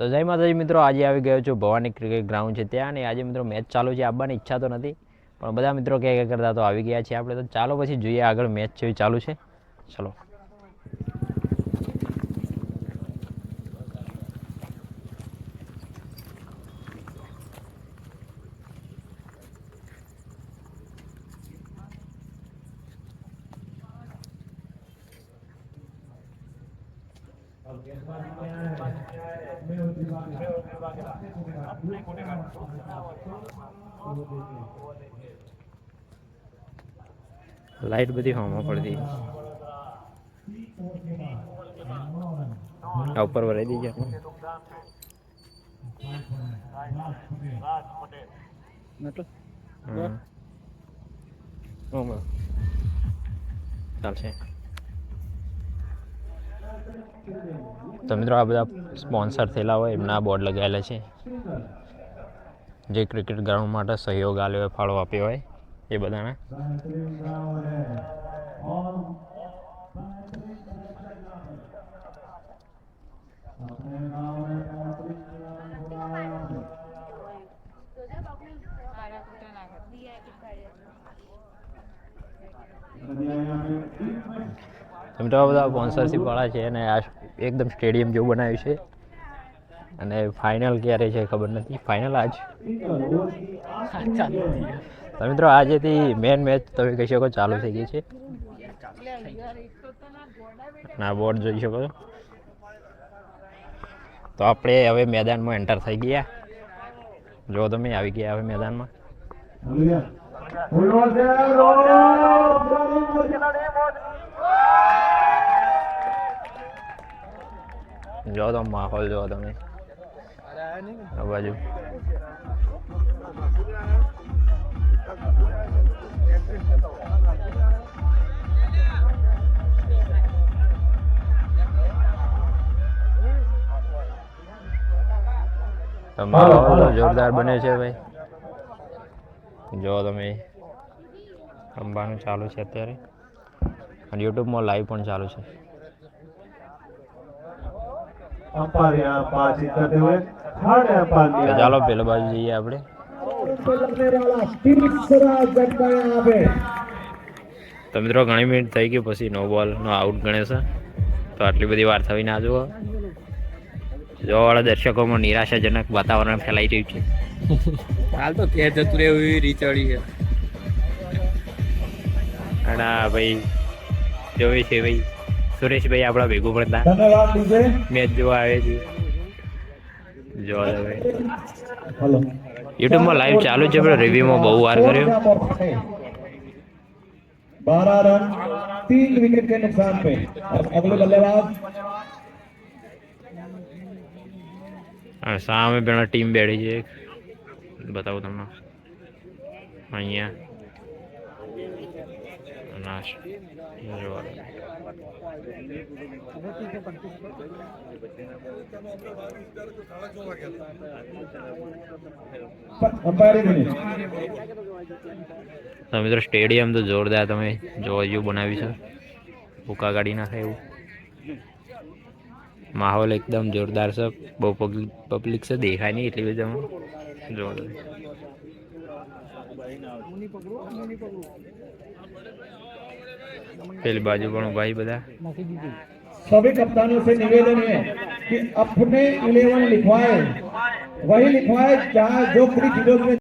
તો જય માતાજી મિત્રો, આજે આવી ગયો છું ભવાની ક્રિકેટ ગ્રાઉન્ડ છે ત્યાં અને આજે મિત્રો મેચ ચાલુ છે, આવવાની ઈચ્છા તો નથી, પણ બધા મિત્રો કે કરતા તો આવી ગયા છે આપણે. તો ચાલો પછી જોઈએ આગળ મેચ જેવી ચાલુ છે. ચલો. લાઈટ બધી હોમાં પડતી. આ ઉપર ભરાઈ દઈ હમ. ચાલશે. તો મિત્રો આ બધા સ્પોન્સર થયેલા હોય, એમના બોર્ડ લગાવેલા છે. જે ક્રિકેટ ગ્રાઉન્ડ માટે સહયોગ આપ્યો હોય, ફાળો આપ્યો હોય, એ બધાના. તો બધા સ્પોન્સરશિપ વાળા છે અને આ એકદમ સ્ટેડિયમ જેવું બનાવ્યું છે અને ફાઇનલ ક્યારે છે ખબર નથી ફાઇનલ આજ તો મિત્રો આજેથી મેન મેચ તમે કહી શકો ચાલુ થઈ ગઈ છે ના બોર્ડ જોઈ શકો છો તો આપણે હવે મેદાનમાં એન્ટર થઈ ગયા જો તમે આવી ગયા હવે મેદાનમાં જો તો માહોલ જો તમે. આ બાજુ. માહોલ જોરદાર બને છે ભાઈ. જો તમે. રમવાનું ચાલુ છે અત્યારે. અને યુટ્યુબમાં લાઈવ પણ ચાલુ છે. अंपायर यहाँ बातचीत करते हुए थर्ड अंपायर તો दिया ચાલો પેલા બાજુ જઈએ આપણે पे लगने वाला तीसरा झटका यहाँ पे તો મિત્રો ઘણી મિનિટ થઈ ગઈ પછી નો બોલ નો આઉટ ગણે છે તો આટલી બધી વાર થવી ના જુઓ જોવાવાળા દર્શકોમાં નિરાશાજનક વાતાવરણ ફેલાઈ રહ્યું છે હાલ તો કે જતું રહેવું એવી રીચડી છે અને આ ભાઈ જોઈ છે ભાઈ સુરેશભાઈ આપણા ભેગું પડતા धन्यवाद दीजिए મેચ જોવા આવે છે જો હવે हेलो યુટ્યુબમાં લાઈવ ચાલુ છે પણ રિવ્યુમાં બહુ વાર કર્યો बारह रन तीन विकेट के नुकसान पे अब अगले बल्लेबाज અને સામે પણ ટીમ બેઠી છે બતાવું તમને અહીંયા નાશ જોવા તો સ્ટેડિયમ તો જોરદાર તમે જોવા જેવું બનાવ્યું છે. ભૂકા કાઢી નાખે એવું. માહોલ એકદમ જોરદાર છે. બહુ પબ્લિક છે. દેખાય નહીં એટલી બધી આમાં. જોવા તમે. પેલી બાજુ પણ ભાઈ બધા सभी कप्तानों से निवेदन है कि अपने इलेवन लिखवाए वही लिखवाए जहाँ जो क्रिक हीरोज में